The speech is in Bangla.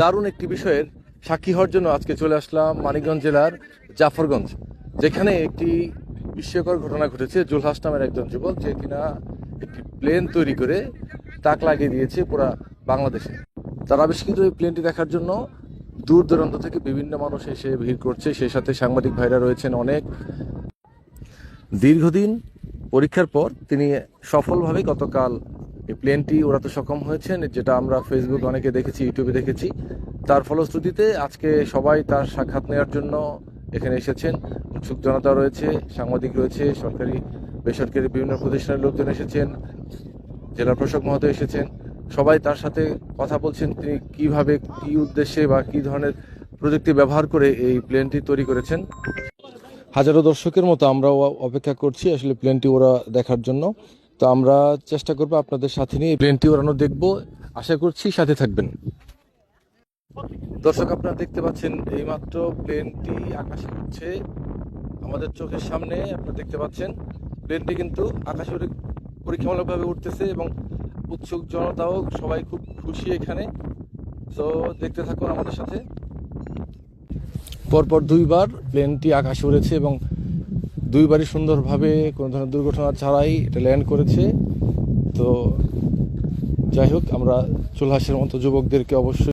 দারুণ একটি বিষয়ের সাক্ষী হওয়ার জন্য আজকে চলে আসলাম মানিকগঞ্জ জেলার জাফরগঞ্জ, যেখানে একটি বিস্ময়কর ঘটনা ঘটেছে। জুলহাস নামের একজন যুবক যে কিনা একটি প্লেন তৈরি করে তাক লাগিয়ে দিয়েছে পুরা বাংলাদেশে। তার আবিষ্কৃত এই প্লেনটি দেখার জন্য দূর দূরান্ত থেকে বিভিন্ন মানুষ এসে ভিড় করছে। সেই সাথে সাংবাদিক ভাইরা রয়েছেন অনেক। দীর্ঘদিন পরীক্ষার পর তিনি সফলভাবে গতকাল এই প্লেনটি ওড়াতে সক্ষম হয়েছেন, যেটা আমরা ফেসবুক অনেকে দেখেছি ইউটিউবে দেখেছি। তার ফলশ্রুতিতে আজকে সবাই তার সাক্ষাৎ নেওয়ার জন্য এখানে এসেছেন। উৎসুক জনতা রয়েছে, সাংবাদিক রয়েছে, সরকারি, বেসরকারি বিভিন্ন প্রতিষ্ঠানের লোকজন এসেছেন, জেলা প্রশাসক মহোদয় এসেছেন। সবাই তার সাথে কথা বলছেন, তিনি কীভাবে, কি উদ্দেশ্যে বা কি ধরনের প্রযুক্তি ব্যবহার করে এই প্লেনটি তৈরি করেছেন। হাজারো দর্শকের মতো আমরাও অপেক্ষা করছি, আসলে প্লেনটি ওরা দেখার জন্য। তো আমরা চেষ্টা করব আপনাদের সাথে নিয়ে প্লেনটি ওড়ানো দেখব। আশা করছি সাথে থাকবেন। দর্শক, আপনারা দেখতে পাচ্ছেন এইমাত্র প্লেনটি আকাশে উঠছে। আমাদের চোখের সামনে আপনারা দেখতে পাচ্ছেন, প্লেনটি কিন্তু আকাশে উঠে পরীক্ষামূলকভাবে উঠতেছে এবং উৎসুক জনতাও সবাই খুব খুশি এখানে। তো দেখতে থাকুন আমাদের সাথে। পরপর দুইবার প্লেনটি আকাশে উড়েছে এবং দুইবারই সুন্দরভাবে কোনো ধরনের দুর্ঘটনা ছাড়াই এটা ল্যান্ড করেছে। তো যাই হোক, আমরা চুলহাসের মতো যুবকদেরকে অবশ্যই